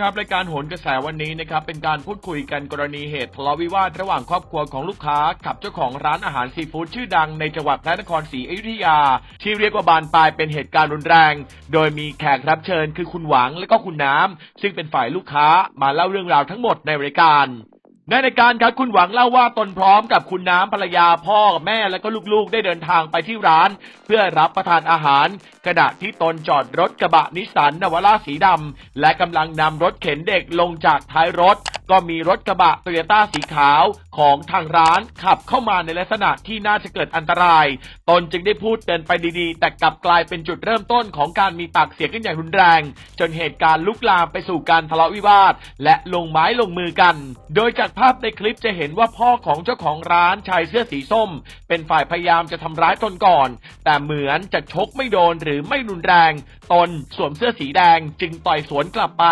ครับรายการโหนกระแสวันนี้นะครับเป็นการพูดคุยกันกรณีเหตุทะเลาะวิวาทระหว่างครอบครัวของลูกค้ากับเจ้าของร้านอาหารซีฟู้ดชื่อดังในจังหวัดพระนครศรีอยุธยา ที่เรียกว่าบานปลายเป็นเหตุการณ์รุนแรง โดยมีแขกรับเชิญคือคุณหวังและก็คุณน้ำซึ่งเป็นฝ่ายลูกค้ามาเล่าเรื่องราวทั้งหมดในรายการ ในรายการครับคุณหวังเล่าว่าตนพร้อมกับคุณน้ำภรรยาพ่อแม่และก็ลูกๆ ได้เดินทางไปที่ร้าน เพื่อรับประทานอาหาร ขณะที่ตนจอดรถกระบะนิสสันนวาร่าสีดำและกำลังนำรถเข็นเด็กลงจากท้ายรถ ก็มีรถกระบะโตโยต้าสีขาวของทางร้านขับเข้ามาในลักษณะที่น่าจะเกิดอันตราย ตนจึงได้พูดเตือนไปดีๆ แต่กลับกลายเป็นจุดเริ่มต้นของการมีปากเสียงกันอย่างรุนแรง จนเหตุการณ์ลุกลามไปสู่การทะเลาะวิวาท และลงไม้ลงมือกัน โดยจากภาพในคลิปจะเห็นว่าพ่อของเจ้าของร้านชายเสื้อสีส้ม เป็นฝ่ายพยายามจะทำร้ายตนก่อน แต่เหมือนจะชกไม่โดนหรือไม่รุนแรงตนสวมเสื้อสีแดงจึงต่อยสวนกลับไป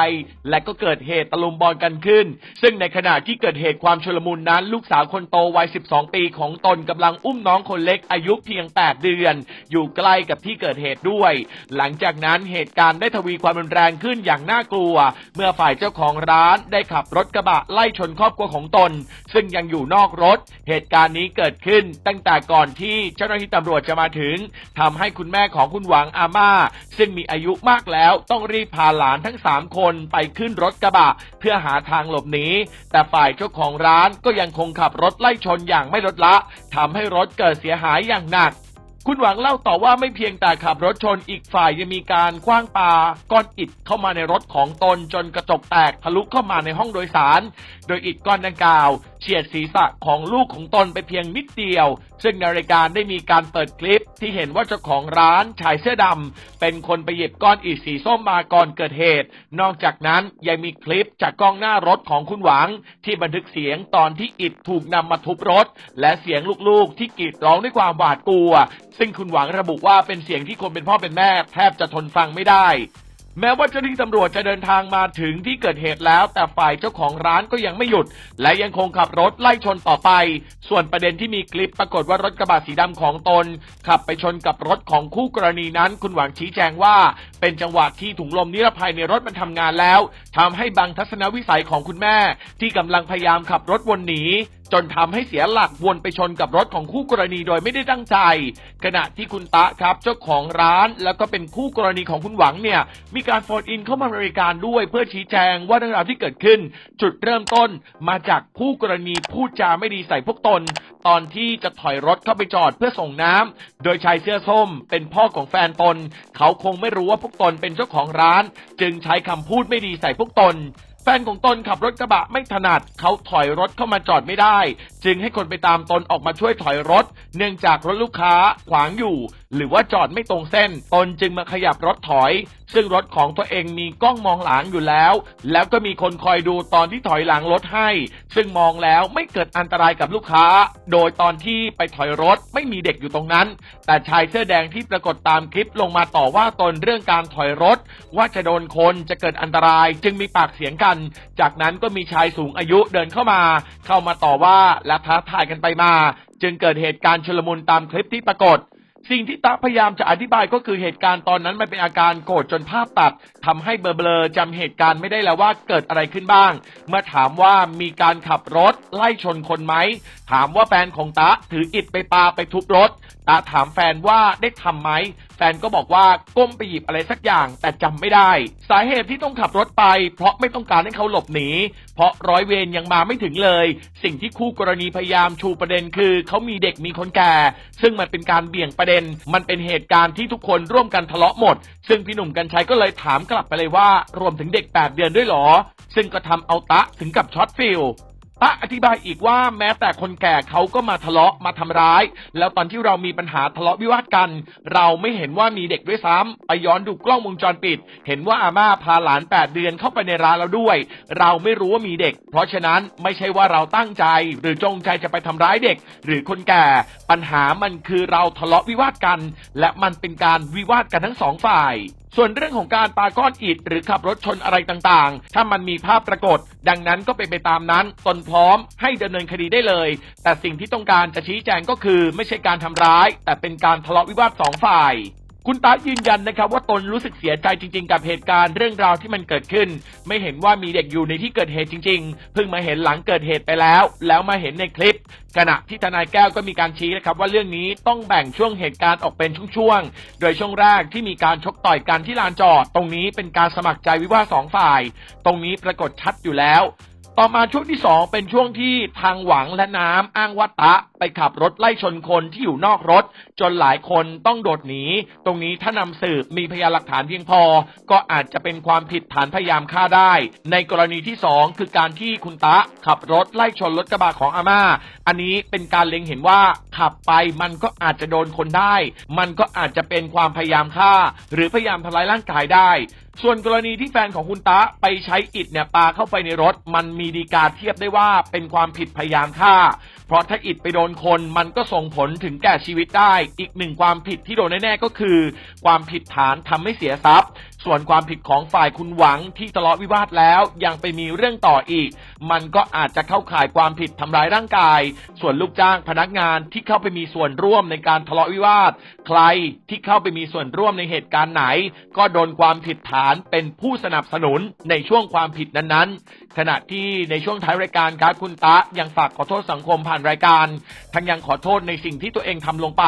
และก็เกิดเหตุตะลุมบอลกันขึ้น ซึ่งในขณะที่เกิดเหตุความชุลมุนนั้น ลูกสาวคนโตวัย 12 ปีของตนกำลังอุ้มน้องคนเล็กอายุเพียง 8 เดือน อยู่ใกล้กับที่เกิดเหตุด้วย หลังจากนั้นเหตุการณ์ได้ทวีความรุนแรงขึ้นอย่างน่ากลัว เมื่อฝ่ายเจ้าของร้านได้ขับรถกระบะไล่ชนครอบครัวของตน ซึ่งยังอยู่นอกรถ เหตุการณ์นี้เกิดขึ้นตั้งแต่ก่อนที่เจ้าหน้าที่ตำรวจจะมาถึงทำให้คุณแม่ของคุณหวังอาม่าซึ่งมีอายุมากแล้ว ต้องรีบพาหลานทั้ง 3 คนไปขึ้นรถกระบะ เพื่อหาทางหลบหนีแต่ฝ่ายเจ้าของร้านก็ยังคงขับรถไล่ชนอย่างไม่ลดละทำให้รถเกิดเสียหายอย่างหนักคุณหวังเล่าต่อว่าไม่เพียงแต่ขับรถชนอีกฝ่ายยังมีการคว้างปาก้อนอิฐเข้ามาในรถของตนจนกระจกแตกทะลุเข้ามาในห้องโดยสาร โดยอิฐก้อนดังกล่าว เฉียดศีรษะของลูกของตนไปเพียงนิดเดียว ซึ่งในรายการได้มีการเปิดคลิปที่เห็นว่าเจ้าของร้านชายเสื้อดำเป็นคนไปหยิบก้อนอิฐสีส้มมาก่อนเกิดเหตุ นอกจากนั้นยังมีคลิปจากกล้องหน้ารถของคุณหวัง ที่บันทึกเสียงตอนที่อิฐถูกนำมาทุบรถ และเสียงลูกๆ ที่กรีดร้องด้วยความหวาดกลัว ซึ่งคุณหวังระบุว่าเป็นเสียงที่คนเป็นพ่อเป็นแม่ แทบจะทนฟังไม่ได้ แม้ว่าเจ้าหน้าที่ตำรวจจะเดินทางมาถึงที่เกิดเหตุแล้ว แต่ฝ่ายเจ้าของร้านก็ยังไม่หยุด และยังคงขับรถไล่ชนต่อไป ส่วนประเด็นที่มีคลิปปรากฏว่ารถกระบะสีดำของตน ขับไปชนกับรถของคู่กรณีนั้น คุณหวังชี้แจงว่า เป็นจังหวะที่ถุงลมนิรภัยในรถมันทำงานแล้วทำให้บังทัศนวิสัยของคุณแม่ ที่กำลังพยายามขับรถวนหนีจนทำให้เสียหลักวนไปชนกับรถของคู่กรณีโดยไม่ได้ตั้งใจ ขณะที่คุณตะครับเจ้าของร้าน แล้วก็เป็นคู่กรณีของคุณหวังเนี่ย มีการโฟนอินเข้ามาบริการด้วย เพื่อชี้แจงว่าเรื่องราวที่เกิดขึ้น จุดเริ่มต้นมาจากคู่กรณีพูดจาไม่ดีใส่พวกตน ตอนที่จะถอยรถเข้าไปจอดเพื่อส่งน้ำโดยชายเสื้อส้มเป็นพ่อของแฟนตน เขาคงไม่รู้ว่าพวกตนเป็นเจ้าของร้าน จึงใช้คำพูดไม่ดีใส่พวกตนแฟนของตนขับรถกระบะไม่ถนัด เขาถอยรถเข้ามาจอดไม่ได้ จึงให้คนไปตามตนออกมาช่วยถอยรถ เนื่องจากรถลูกค้าขวางอยู่หรือว่าจอดไม่ตรงเส้น ตนจึงมาขยับรถถอย ซึ่งรถของตัวเองมีกล้องมองหลังอยู่แล้ว แล้วก็มีคนคอยดูตอนที่ถอยหลังรถให้ ซึ่งมองแล้วไม่เกิดอันตรายกับลูกค้า โดยตอนที่ไปถอยรถไม่มีเด็กอยู่ตรงนั้น แต่ชายเสื้อแดงที่ปรากฏตามคลิปลงมาต่อว่าตนเรื่องการถอยรถ ว่าจะโดนคนจะเกิดอันตราย จึงมีปากเสียงกัน จากนั้นก็มีชายสูงอายุเดินเข้ามา เข้ามาต่อว่าและท้าทายกันไปมา จึงเกิดเหตุการณ์ชุลมุนตามคลิปที่ปรากฏ สิ่งที่ตาพยายามจะอธิบายก็คือเหตุการณ์ตอนนั้นมันเป็นอาการโกรธจนภาพตัดทำให้เบลอๆจำเหตุการณ์ไม่ได้แล้วว่าเกิดอะไรขึ้นบ้าง เมื่อถามว่ามีการขับรถไล่ชนคนไหม ถามว่าแฟนของตาถืออิฐไปปาไปทุบรถตาถามแฟนว่าได้ทำไหมแฟนก็บอกว่าก้มไปหยิบอะไรสักอย่างแต่จำไม่ได้ สาเหตุที่ต้องขับรถไป เพราะไม่ต้องการให้เขาหลบหนี เพราะร้อยเวรยังมาไม่ถึงเลย สิ่งที่คู่กรณีพยายามชูประเด็นคือเขามีเด็กมีคนแก่ ซึ่งมันเป็นการเบี่ยงประเด็น มันเป็นเหตุการณ์ที่ทุกคนร่วมกันทะเลาะหมด ซึ่งพี่หนุ่มกัญชัยก็เลยถามกลับไปเลยว่ารวมถึงเด็ก 8 เดือนด้วยหรอ ซึ่งก็ทำเอาตะถึงกับช็อตฟิล ตะอธิบายอีกว่าแม้แต่คนแก่เขาก็มาทะเลาะมาทำร้าย แล้วตอนที่เรามีปัญหาทะเลาะวิวาทกัน เราไม่เห็นว่ามีเด็กด้วยซ้ำไปย้อนดูกล้องวงจรปิด เห็นว่าอาม่าพาหลาน 8 เดือนเข้าไปในร้านเราด้วย เราไม่รู้ว่ามีเด็ก เพราะฉะนั้นไม่ใช่ว่าเราตั้งใจ หรือจงใจจะไปทำร้ายเด็ก หรือคนแก่ ปัญหามันคือเราทะเลาะวิวาทกัน และมันเป็นการวิวาทกันทั้งสองฝ่าย ส่วนเรื่องของการปาก้อนอิฐหรือขับรถชนอะไรต่างๆ ถ้ามันมีภาพปรากฏ ดังนั้นก็เป็นไปตามนั้นตนพร้อมให้ดำเนินคดีได้เลย แต่สิ่งที่ต้องการจะชี้แจงก็คือ ไม่ใช่การทำร้าย แต่เป็นการทะเลาะวิวาทสองฝ่าย คุณตายืนยันนะครับว่าตนรู้สึกเสียใจจริง ๆ กับเหตุการณ์เรื่องราวที่มันเกิดขึ้น ไม่เห็นว่ามีเด็กอยู่ในที่เกิดเหตุจริง ๆ เพิ่งมาเห็นหลังเกิดเหตุไปแล้ว แล้วมาเห็นในคลิป ขณะที่ทนายแก้วก็มีการชี้นะครับว่าเรื่องนี้ต้องแบ่งช่วงเหตุการณ์ออกเป็นช่วงๆ โดยช่วงแรกที่มีการชกต่อยกันที่ลานจอด ตรงนี้เป็นการสมัครใจวิวาสองฝ่าย ตรงนี้ปรากฏชัดอยู่แล้ว ต่อมาช่วงที่สองเป็นช่วงที่ทางหวังและน้ำอ้างว่าตะ ไปขับรถไล่ชนคนที่อยู่นอกรถ จนหลายคนต้องโดดหนี ตรงนี้ถ้านำสืบมีพยานหลักฐานเพียงพอ ก็อาจจะเป็นความผิดฐานพยายามฆ่าได้ ในกรณีที่สองคือการที่คุณตะขับรถไล่ชนรถกระบะของอาม่า อันนี้เป็นการเล็งเห็นว่าขับไปมันก็อาจจะโดนคนได้ มันก็อาจจะเป็นความพยายามฆ่า หรือพยายามทำร้ายร่างกายได้ ส่วนกรณีที่แฟนของคุณตะไปใช้อิฐเนี่ยปาเข้าไปในรถ มันมีดีกาเทียบได้ว่าเป็นความผิดพยายามฆ่า เพราะถ้าอิฐไปโดนคนมันก็ส่งผลถึงแก่ชีวิตได้ อีกหนึ่งความผิดที่โดนแน่ๆก็คือ ความผิดฐานทำให้เสียทรัพย์ ส่วนความผิดของฝ่ายคุณหวังที่ทะเลาะวิวาทแล้วยังไปมีเรื่องต่ออีก มันก็อาจจะเข้าข่ายความผิดทำร้ายร่างกาย ส่วนลูกจ้างพนักงานที่เข้าไปมีส่วนร่วมในการทะเลาะวิวาท ใครที่เข้าไปมีส่วนร่วมในเหตุการณ์ไหน ก็โดนความผิดฐานเป็นผู้สนับสนุนในช่วงความผิดนั้นๆ ขณะที่ในช่วงท้ายรายการครับคุณตะยังฝากขอโทษสังคมผ่านรายการ ทั้งยังขอโทษในสิ่งที่ตัวเองทำลงไป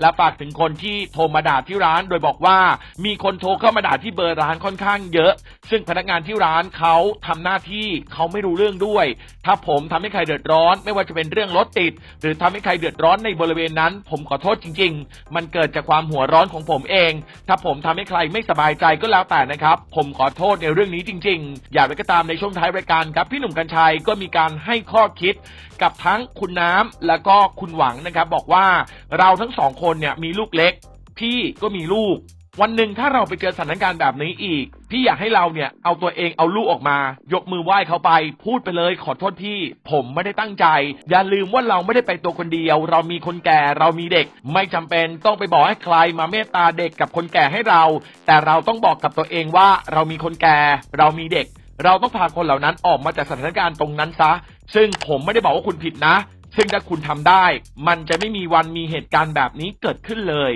และฝากถึงคนที่โทรมาด่าที่ร้าน โดยบอกว่ามีคนโทรเข้ามาด่าที่เบอร์ร้านค่อนข้างเยอะ ซึ่งพนักงานที่ร้านเขาทำหน้าที่เขาไม่รู้เรื่องด้วย ถ้าผมทำให้ใครเดือดร้อน ไม่ว่าจะเป็นเรื่องรถติด หรือทำให้ใครเดือดร้อนในบริเวณนั้น ผมขอโทษจริง ๆ มันเกิดจากความหัวร้อนของผมเอง ถ้าผมทำให้ใครไม่สบายใจก็แล้วแต่นะครับ ผมขอโทษในเรื่องนี้จริง ๆ อย่าไปก็ตามในช่วงท้ายรายการครับพี่หนุ่มกัญชัยก็มีการให้ข้อคิดกับทั้งคุณน้ำแล้วก็คุณหวังนะครับ บอกว่าเราทั้งสองคนเนี่ยมีลูกเล็ก พี่ก็มีลูก วันหนึ่งถ้าเราไปเจอสถานการณ์แบบนี้อีก พี่อยากให้เราเนี่ยเอาตัวเองเอาลูกออกมา ยกมือไหว้เขาไป พูดไปเลยขอโทษพี่ ผมไม่ได้ตั้งใจ อย่าลืมว่าเราไม่ได้ไปตัวคนเดียว เรามีคนแก่เรามีเด็ก ไม่จำเป็นต้องไปบอกให้ใครมาเมตตาเด็กกับคนแก่ให้เรา แต่เราต้องบอกกับตัวเองว่าเรามีคนแก่เรามีเด็ก เราต้องพาคนเหล่านั้นออกมาจากสถานการณ์ตรงนั้นซะ ซึ่งผมไม่ได้บอกว่าคุณผิดนะ ซึ่งถ้าคุณทำได้ มันจะไม่มีวันมีเหตุการณ์แบบนี้เกิดขึ้นเลย